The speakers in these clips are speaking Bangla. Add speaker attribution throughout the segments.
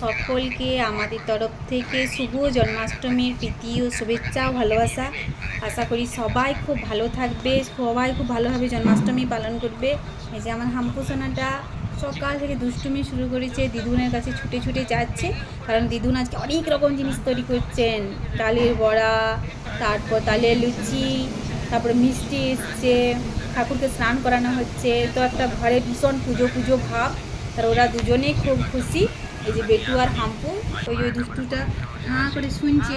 Speaker 1: সকলকে আমাদের তরফ থেকে শুভ জন্মাষ্টমীর প্রীতি ও শুভেচ্ছা ও ভালোবাসা। আশা করি সবাই খুব ভালো থাকবে, সবাই খুব ভালোভাবে জন্মাষ্টমী পালন করবে। এই যে আমার হাম্পুসোনাটা সকাল থেকে দুষ্টুমি শুরু করেছে, দিদুনের কাছে ছুটে ছুটে যাচ্ছে। কারণ দিদুন আজকে অনেক রকম জিনিস তৈরি করছেন। তালের বড়া, তারপর তালের লুচি, তারপরে মিষ্টি এসছে, ঠাকুরকে স্নান করানো হচ্ছে। তো একটা ঘরে ভীষণ পুজো পুজো ভাব। আর ওরা দুজনেই খুব খুশি। এই যে বেটু আর হাম্পু ওই ওই দুষ্টুটা হাঁ করে শুনছে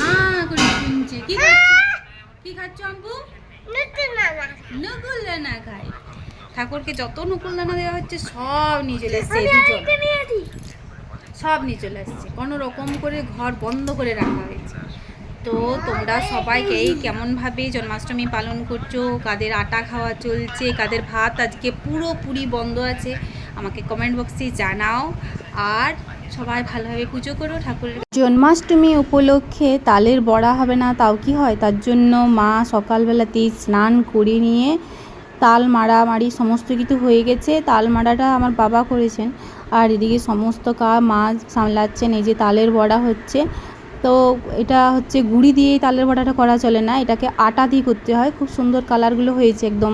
Speaker 1: হাঁ করে শুনছে। কি খাচ্ছ? কি খাচ্ছ হাম্পু? নকুল দানা খায় ঠাকুরকে যত নকুল দানা দেওয়া হচ্ছে সব নিয়ে চলে এসছে এই দুজন। সব নিয়ে চলে আসছে কোনো রকম করে ঘর বন্ধ করে রাখা হয়েছে। তো তোমরা সবাইকেই কেমনভাবে জন্মাষ্টমী পালন করছ? কাদের আটা খাওয়া চলছে? কাদের ভাত? আজকে পুরোপুরি বন্ধ আছে। আমাকে কমেন্ট বক্সে জানাও। আর সবাই ভালোভাবে পুজো করো ঠাকুরের। জন্মাষ্টমী উপলক্ষে তালের বড়া হবে না, তাও কি হয়? তার জন্য মা সকালবেলাতেই স্নান করে নিয়ে তাল মারামারি সমস্ত কিছু হয়ে গেছে। তাল মারাটা আমার বাবা করেছেন। আর এদিকে সমস্ত কা মা সামলাচ্ছেন, এই যে তালের বড়া হচ্ছে। তো এটা হচ্ছে গুড়ি দিয়েই তালের বড়াটা করা চলে না, এটাকে আটা দিয়ে করতে হয়। খুব সুন্দর কালারগুলো হয়েছে একদম।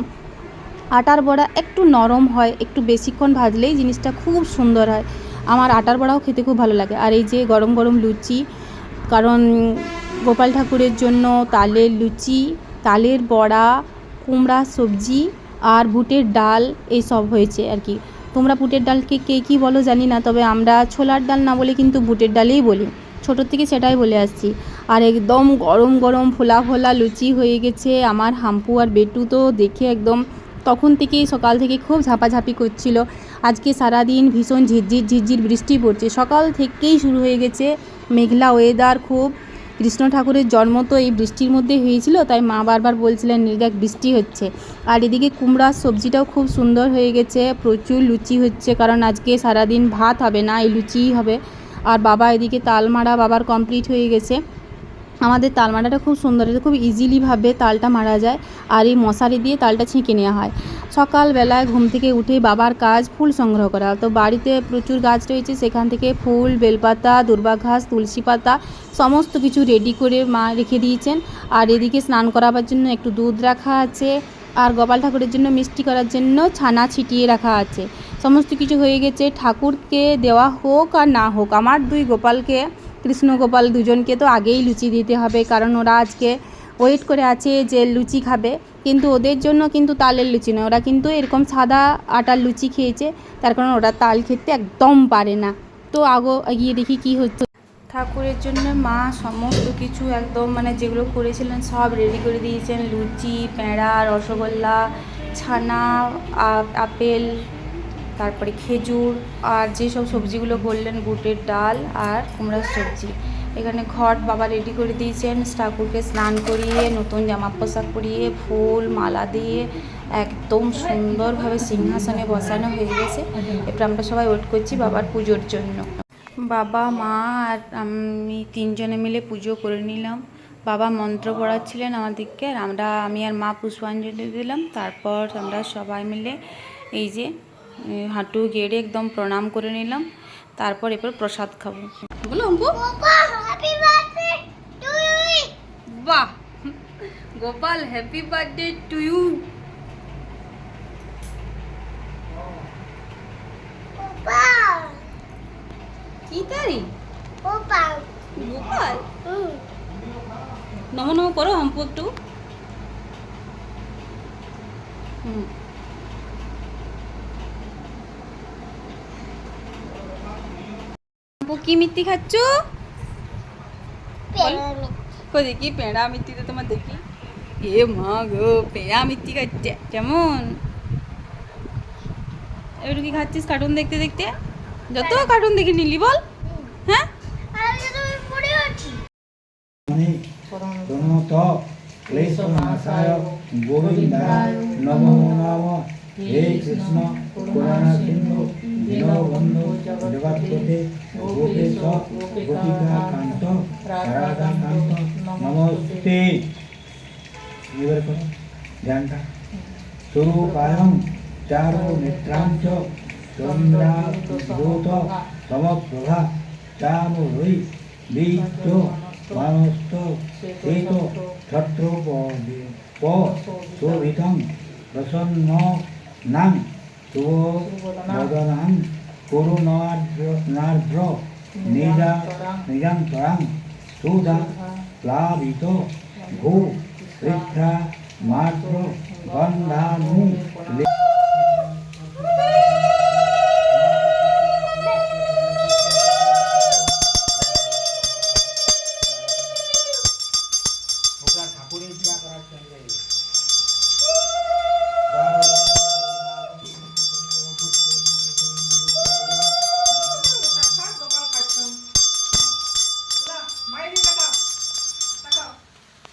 Speaker 1: আটার বড়া একটু নরম হয়, একটু বেশিক্ষণ ভাজলেই জিনিসটা খুব সুন্দর হয়। আমার আটার বড়াও খেতে খুব ভালো লাগে। আর এই যে গরম গরম লুচি, কারণ গোপাল ঠাকুরের জন্য তালের লুচি, তালের বড়া, কুমড়া সবজি আর বুটের ডাল এই সব হয়েছে আর কি। তোমরা বুটের ডালকে কে কী বলো জানি না, তবে আমরা ছোলার ডাল না বলে কিন্তু বুটের ডালেই বলি। ছোটোর থেকে সেটাই বলে আসছি। আর একদম গরম গরম ফোলা ফোলা লুচি হয়ে গেছে। আমার হাম্পু আর বেটু তো দেখে একদম তখন থেকেই সকাল থেকে খুব ঝাপাঝাপি করছিল। আজকে সারাদিন ভীষণ ঝিরঝির ঝিরঝির বৃষ্টি পড়ছে। সকাল থেকেই শুরু হয়ে গেছে মেঘলা ওয়েদার খুব কৃষ্ণ ঠাকুরের জন্ম তো এই বৃষ্টির মধ্যে হয়েছিল, তাই মা বারবার বলছিলেন নির্গাক বৃষ্টি হচ্ছে। আর এদিকে কুমড়ার সবজিটাও খুব সুন্দর হয়ে গেছে, প্রচুর লুচি হচ্ছে, কারণ আজকে সারাদিন ভাত হবে না, এই লুচিই হবে। আর বাবা এদিকে তাল মারা বাবার কমপ্লিট হয়ে গেছে। আমাদের তাল মারাটা খুব সুন্দর খুব ইজিলিভাবে তালটা মারা যায় আর এই মশারি দিয়ে তালটা ছেঁকে নেওয়া হয়। সকালবেলায় ঘুম থেকে উঠে বাবার কাজ ফুল সংগ্রহ করা। তো বাড়িতে প্রচুর গাছ রয়েছে, সেখান থেকে ফুল, বেলপাতা দুর্বা ঘাস তুলসী পাতা সমস্ত কিছু রেডি করে মা রেখে দিয়েছেন। আর এদিকে স্নান করাবার জন্য একটু দুধ রাখা আছে আর গোপাল ঠাকুরের জন্য মিষ্টি করার জন্য ছানা ছিটিয়ে রাখা আছে। সমস্ত কিছু হয়ে গেছে, ঠাকুরকে দেওয়া হোক আর না হোক, আমার দুই গোপালকে কৃষ্ণ গোপাল দুজনকে তো আগেই লুচি দিতে হবে, কারণ ওরা আজকে ওয়েট করে আছে যে লুচি খাবে। কিন্তু ওদের জন্য কিন্তু তালের লুচি নয়, ওরা কিন্তু এরকম সাদা আটার লুচি খেয়েছে, তার কারণ ওরা তাল খেতে একদম পারে না। তো আগো, গিয়ে দেখি কি হচ্ছে। ঠাকুরের জন্য মা সমস্ত কিছু একদম মানে যেগুলো করেছিলেন সব রেডি করে দিয়েছেন, লুচি প্যাঁড়া রসগোল্লা, ছানা আপেল তারপরে খেজুর আর যেসব সবজিগুলো বললেন বুটের ডাল আর কুমড়ার সবজি। এখানে ঘট বাবা রেডি করে দিয়েছেন। ঠাকুরকে স্নান করিয়ে, নতুন জামা পোশাক পরিয়ে, ফুল, মালা দিয়ে একদম সুন্দরভাবে সিংহাসনে বসানো হয়ে গেছে। এরপর আমরা সবাই ওয়েট করছি বাবার পুজোর জন্য। বাবা, মা আর আমি তিনজনে মিলে পুজো করে নিলাম। বাবা মন্ত্র পড়াচ্ছিলেন আমাদেরকে আর আমরা, আমি আর মা পুষ্পাঞ্জলি দিলাম। তারপর আমরা সবাই মিলে এই যে হাঁটু গেড়ে একদম প্রণাম করে নিলাম। তারপর এরপর প্রসাদ খাব। বলো অঙ্কু বাহ! Gopal happy birthday to you কি তারি? গোপাল। নম নম করো হাম্পু একটু। হুম। কি মিষ্টি খাচ্ছ কই দেখি পেঁড়া মিষ্টি তো তোমার দেখি এ মা গো পেঁড়া মিষ্টি খাচ্ছে কেমন এবার কি খাচ্ছিস কার্টুন দেখতে দেখতে যত কার্টুন দেখে নিলি বল হ্যাঁ
Speaker 2: গোবিন্দায় নমো নম হে কৃষ্ণ পুরাণ সিন্ধু দীনবন্ধু জগৎপতে গোপেশ গোপিকা কান্ত রাধা কান্ত নমস্তে এবার করো ধ্যানটা স্বরূপায়ং চারু নেত্রাঞ্চ চন্দ্রাভূত সমপ্রভা চামুরৈ বীর্য মানস্ত শ্বেত ছত্র প শোভিতং প্রসন্ন নাং সুবদনাং করুণার্দ্র নিজা নিজান্তরাং সুধা প্লাবিত ভূ বৃদ্ধা মাত্র গন্ধানু